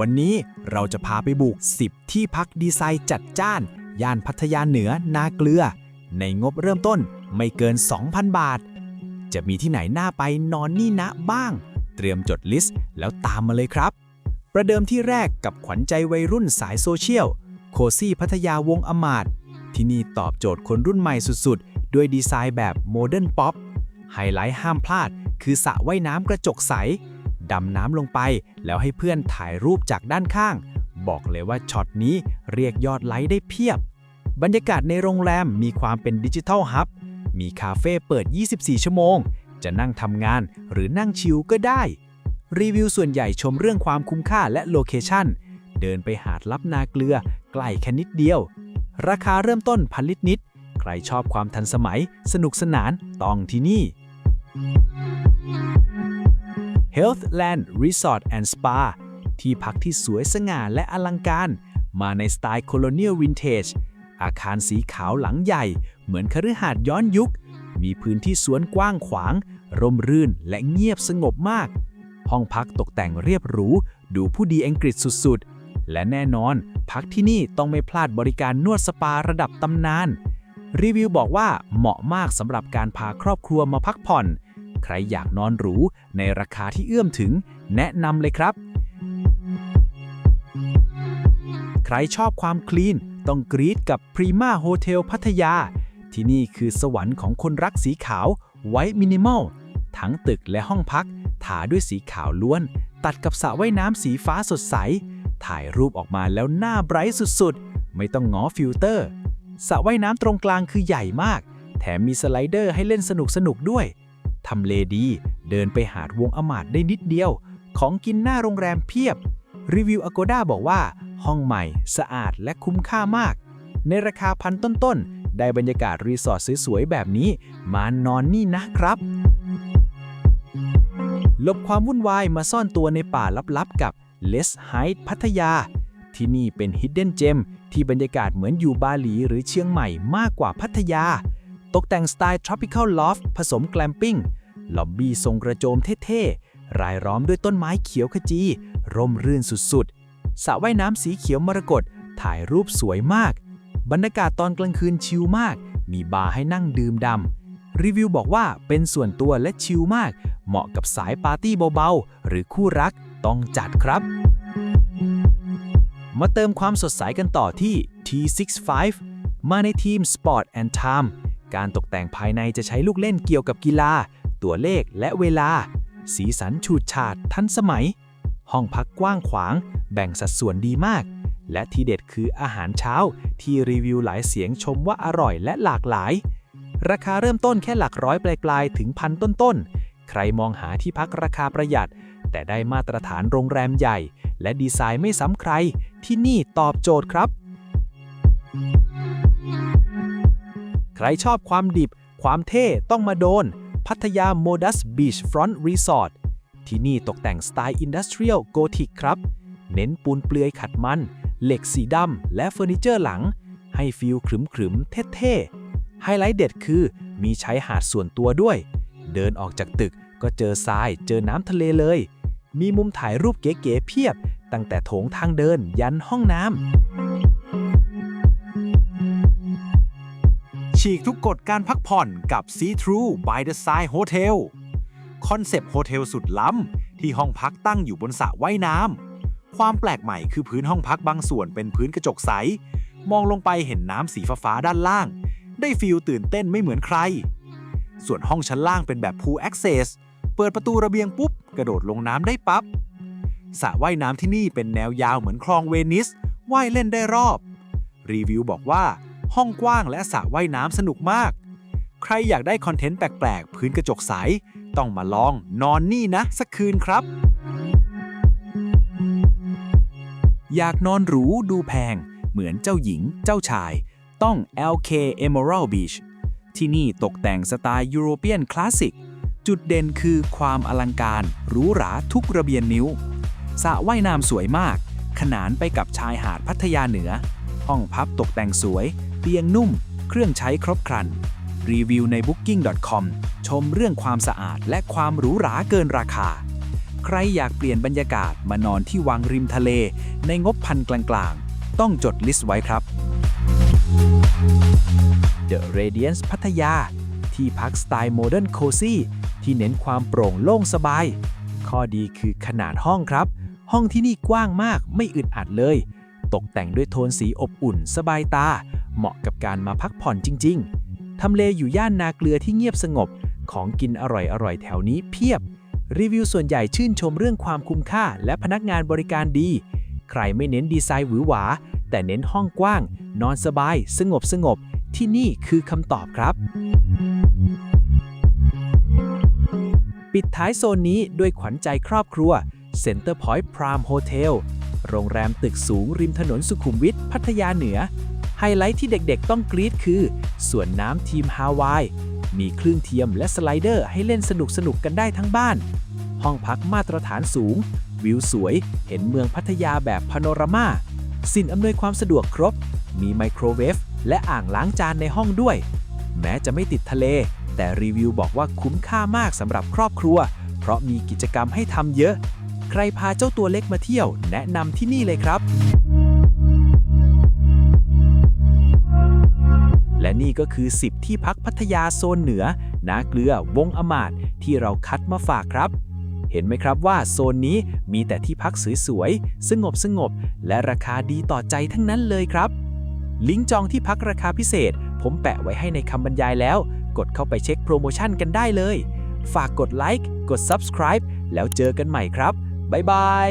วันนี้เราจะพาไปบุก 10 ที่พักดีไซน์จัดจ้าน ย่านพัทยาเหนือนาเกลือ ในงบเริ่มต้นไม่เกิน 2,000 บาท จะมีที่ไหนน่าไปนอนนี่นะบ้าง เตรียมจดลิสต์แล้วตามมาเลยครับ ประเดิมที่แรกกับขวัญใจวัยรุ่นสายโซเชียล โคซี่พัทยาวงอมาดที่นี่ตอบโจทย์คนรุ่นใหม่สุดๆ ด้วยดีไซน์แบบโมเดิร์นป๊อปไฮไลท์ห้ามพลาด คือสระว่ายน้ำกระจกใส ดำน้ำลงไป แล้วให้เพื่อนถ่ายรูปจากด้านข้าง บอกเลยว่าช็อตนี้เรียกยอดไลค์ได้เพียบ บรรยากาศในโรงแรมมีความเป็นดิจิทัลฮับ มีคาเฟ่เปิด 24 ชั่วโมง จะนั่งทำงานหรือนั่งชิลก็ได้ รีวิวส่วนใหญ่ชมเรื่องความคุ้มค่าและโลเคชั่น เดินไปหาดลับนาเกลือใกล้แค่นิดเดียว ราคาเริ่มต้นพันลิตรนิด ใครชอบความทันสมัย สนุกสนานต้องที่นี่ Healthland Resort and Spa ที่พักที่สวยสง่าและอลังการ มาในสไตล์ Colonial Vintage อาคารสีขาวหลังใหญ่ เหมือนคฤหาสน์ย้อนยุค มีพื้นที่สวนกว้างขวาง ร่มรื่นและเงียบสงบมาก ห้องพักตกแต่งเรียบหรู ดูผู้ดีอังกฤษสุดๆ และแน่นอน พักที่นี่ต้องไม่พลาดบริการนวดสปาระดับตำนาน รีวิวบอกว่าเหมาะมากสำหรับการพาครอบครัวมาพักผ่อน ใครอยากนอนหรู ในราคาที่เอื้อมถึง แนะนำเลยครับ ใครชอบความคลีน ต้องกรีดกับ Prima Hotel พัทยา ที่นี่คือสวรรค์ของคนรักสีขาวไว้มินิมอล ทั้งตึกและห้องพัก ถาด้วยสีขาวล้วน ตัดกับสระว่ายน้ำสีฟ้าสดใส ถ่ายรูปออกมาแล้วหน้าไบรท์สุดๆ ไม่ต้องง้อฟิลเตอร์สระว่ายน้ำตรงกลางคือใหญ่มาก แถมมีสไลเดอร์ให้เล่นสนุกๆด้วย ทำเลดี เดินไปหาดวงอมาดได้นิดเดียว ของกินหน้าโรงแรมเพียบ รีวิว Agoda บอกว่า ห้องใหม่ สะอาดและคุ้มค่ามาก ในราคาพันต้นๆ ได้บรรยากาศรีสอร์ทสวยๆ แบบนี้ มานอนนี่นะครับ หลบความวุ่นวายมาซ่อนตัวในป่าลับๆ กับ Les Heights พัทยา ที่นี่เป็น Hidden Gem ที่บรรยากาศเหมือนอยู่บาหลีหรือเชียงใหม่มากกว่าพัทยา ตกแต่งสไตล์ Tropical Loft ผสมแกลมปิ้ง ล็อบบี้ทรงกระโจมเท่ๆ รายล้อมด้วยต้นไม้เขียวขจี ร่มรื่นสุดๆสระว่ายน้ำสีเขียวมรกตถ่ายรูปสวยมาก บรรยากาศตอนกลางคืนชิลมาก มีบาร์ให้นั่งดื่มดำรีวิวบอกว่าเป็นส่วนตัวและชิลมาก เหมาะกับสายปาร์ตี้เบาๆ หรือคู่รักต้องจัดครับ มาเติมความสดใสกันต่อที่ T65 มาในทีม Sport and Time การตกแต่งภายในจะใช้ลูกเล่นเกี่ยวกับกีฬา ตัวเลขและเวลา สีสันฉูดฉาดทันสมัย ห้องพักกว้างขวาง แบ่งสัดส่วนดีมาก และทีเด็ดคืออาหารเช้า ที่รีวิวหลายเสียงชมว่าอร่อยและหลากหลาย ราคาเริ่มต้นแค่หลักร้อยปลายๆ ถึงพันต้นๆ ใครมองหาที่พักราคาประหยัด แต่ได้มาตรฐานโรงแรมใหญ่ และดีไซน์ไม่ซ้ำใคร ที่นี่ตอบโจทย์ครับ ใครชอบความดิบความเท่ต้องมาโดน พัทยาโมดัสบีชฟรอนต์รีสอร์ทที่นี่ตกแต่งสไตล์อินดัสเทรียลโกธิกครับ เน้นปูนเปลือยขัดมัน เหล็กสีดำและเฟอร์นิเจอร์หลัง ให้ฟิลขรึมๆ เท่ๆ ไฮไลท์เด็ดคือมีใช้หาดส่วนตัวด้วย เดินออกจากตึกก็เจอทรายเจอน้ำทะเลเลย มีมุมถ่ายรูปเก๋ๆเพียบ ตั้งแต่โถงทางเดินยันห้องน้ำ ฉีกทุกกฎการพักผ่อนกับ See Through by the Side Hotel คอนเซปต์โฮเทลสุดล้ำ ที่ห้องพักตั้งอยู่บนสระว่ายน้ำ ความแปลกใหม่คือพื้นห้องพักบางส่วนเป็นพื้นกระจกใส มองลงไปเห็นน้ำสีฟ้าๆด้านล่าง ได้ฟีลตื่นเต้นไม่เหมือนใคร ส่วนห้องชั้นล่างเป็นแบบ Pool Access เปิดประตูระเบียงปุ๊บ กระโดดลงน้ำได้ปับ๊บสระว่ายน้ำที่นี่เป็นแนวยาวเหมือนคลองเวนิสว่ายเล่นได้รอบ รีวิวบอกว่า ห้องกว้างและสระว่ายน้ำสนุกมาก ใครอยากได้คอนเทนต์แปลกๆ พื้นกระจกใส ต้องมาลองนอนนี่นะ สักคืนครับ อยากนอนหรูดูแพง เหมือนเจ้าหญิงเจ้าชาย ต้อง LK Emerald Beach ที่นี่ตกแต่งสไตล์ยุโรเปียนคลาสสิก จุดเด่นคือความอลังการหรูหราทุกระเบียนนิ้วสระว่ายน้ำสวยมาก ขนานไปกับชายหาดพัทยาเหนือ ห้องพับตกแต่งสวย เตียงนุ่ม เครื่องใช้ครบครัน รีวิวใน booking.com ชมเรื่องความสะอาดและความหรูหราเกินราคา ใครอยากเปลี่ยนบรรยากาศมานอนที่วังริมทะเล ในงบพันกลางๆ ต้องจดลิสต์ไว้ครับ The Radiance พัทยา ที่พักสไตล์โมเดิร์นโคซี่ที่เน้นความโปร่งโล่งสบาย ข้อดีคือขนาดห้องครับ ห้องที่นี่กว้างมากไม่อึดอัดเลย ตกแต่งด้วยโทนสีอบอุ่น สบายตา เหมาะกับการมาพักผ่อนจริง ๆ ทำเลอยู่ย่านนาเกลือที่เงียบสงบ ของกินอร่อยๆ แถวนี้เพียบ รีวิวส่วนใหญ่ชื่นชมเรื่องความคุ้มค่า และพนักงานบริการดี ใครไม่เน้นดีไซน์หวือหวา แต่เน้นห้องกว้าง นอนสบาย สงบสงบ ที่นี่คือคำตอบครับปิดท้ายโซนนี้ด้วยขวัญใจครอบครัว Center Point Prime Hotel โรงแรมตึกสูงริมถนนสุขุมวิทพัทยาเหนือ ไฮไลท์ที่เด็กๆต้องกรี๊ดคือ สวนน้ำทีมฮาวาย มีคลื่นเทียมและสไลเดอร์ให้เล่นสนุกๆกันได้ทั้งบ้าน ห้องพักมาตรฐานสูง วิวสวย เห็นเมืองพัทยาแบบพาโนรามาสิ่งอำนวยความสะดวกครบ มีไมโครเวฟและอ่างล้างจานในห้องด้วย แม้จะไม่ติดทะเล แต่รีวิวบอกว่าคุ้มค่ามากสำหรับครอบครัว เพราะมีกิจกรรมให้ทำเยอะ รพาเจ้าตัวเล็กมาเที่ยว แนะนำที่นี่เลยครับ และนี่ก็คือ 10 ที่พักพัทยาโซนเหนือ นาเกลือ วงอมาตย์ที่เราคัดมาฝากครับเห็นไหมครับว่าโซนนี้มีแต่ที่พักสวยๆ สงบสงบ และราคาดีต่อใจทั้งนั้นเลยครับ ลิงก์จองที่พักราคาพิเศษ ผมแปะไว้ให้ในคำบรรยายแล้ว กดเข้าไปเช็คโปรโมชั่นกันได้เลย ฝากกดไลค์ กด subscribe แล้วเจอกันใหม่ครับ บ๊ายบาย